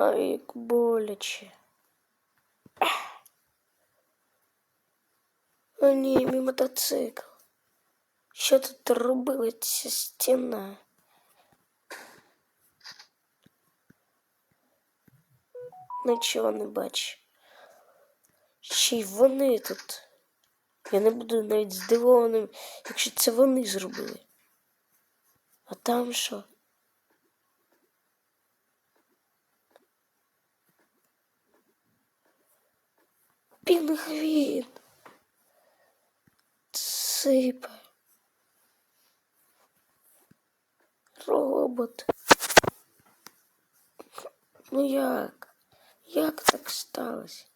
Ай, як боляче. О, ні, мій мотоцикл. Що тут робила ця стіна? Нічого не бачу. Ще вони тут. Я не буду навіть здивованим, якщо це вони зробили. А там що? Пінгвін. Сипе. Робот. Ну як? Як так сталося?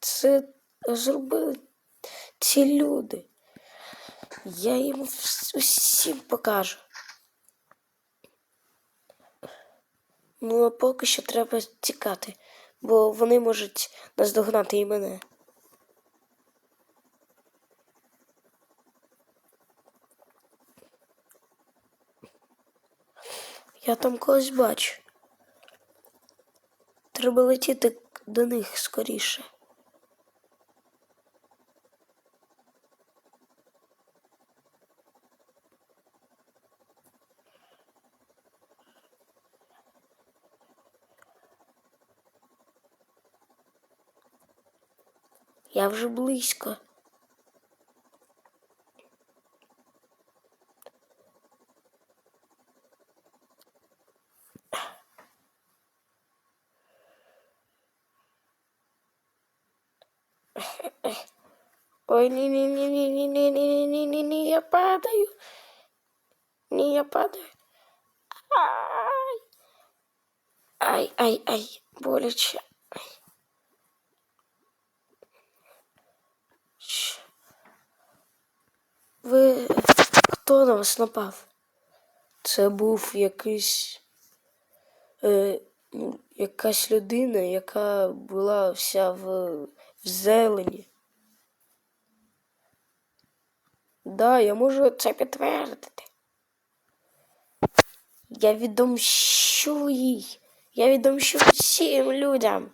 Це зробили ці люди. Я їм усім покажу. Ну, а поки що треба тікати, бо вони можуть наздогнати і мене. Я там когось бачу. Треба летіти до них скоріше. Я вже близько. Ой, ні, ні, ні, ні, ні, ні, ні, ні, ні, ні, я падаю. Ні, я падаю. Ай. Ай, ай, ай, боляче. Ай. Щ. Ви хто на вас напав? Це був якийсь е, ну, якась людина, яка була вся в, в зелені. Да, я можу це підтвердити. Я відомщу їй. Я відомщу всім людям.